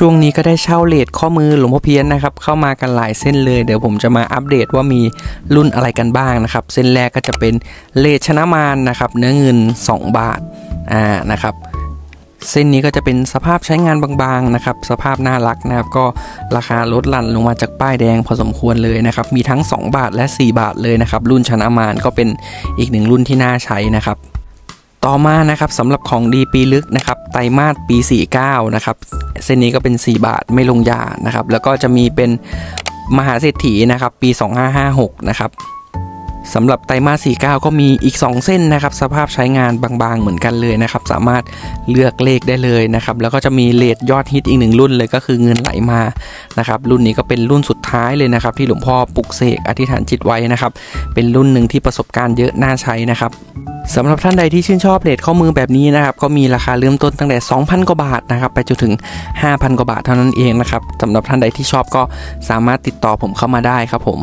ช่วงนี้ก็ได้เช่าเลทข้อมือหลวงพ่อเพี้ยนนะครับ เข้ามากันหลายเส้นเลย เดี๋ยวผมจะมาอัปเดตว่ามีรุ่นอะไรกันบ้างนะครับ เส้นแรกก็จะเป็นเลทชนะมารนะครับ เนื้อเงิน 2 บาทอ่านะครับเส้นนี้ก็จะเป็นสภาพใช้งานบางๆนะครับ สภาพน่ารักนะครับ ก็ราคาลดหลั่นลงมาจากป้ายแดงพอสมควรเลยนะครับ มีทั้ง 2 บาทและ 4 บาทเลยนะครับ รุ่นชนะมารก็เป็นอีกหนึ่งรุ่นที่น่าใช้นะครับ ต่อมานะครับสำหรับของดีปีลึกนะครับไตรมาสปี 49 นะครับ เส้นนี้ก็เป็น 4 บาทไม่ลงยานะครับ แล้วก็จะมีเป็นมหาเศรษฐีนะครับ ปี 2556 นะครับสำหรับไตรมาส 49 ก็มีอีก 2 เส้นนะครับ สภาพใช้งานบางๆ เหมือนกันเลยนะครับ สามารถเลือกเลขได้เลยนะครับ แล้วก็จะมีเลทยอดฮิตอีกหนึ่งรุ่นเลยก็คือเงินไหลมานะครับ รุ่นนี้ก็เป็นรุ่นสุดท้ายเลยนะครับ ที่หลวงพ่อปลุกเสกอธิษฐานจิตไว้นะครับ เป็นรุ่นหนึ่งที่ประสบการณ์เยอะน่าใช้นะครับ สำหรับท่านใดที่ชื่นชอบเลทข้อมือแบบนี้นะครับก็มีราคาเริ่มต้นตั้งแต่ 2,000 กว่าบาทนะครับไปจนถึง 5,000 กว่าบาทเท่านั้นเองนะครับสำหรับท่านใดที่ชอบก็สามารถติดต่อผมเข้ามาได้ครับผม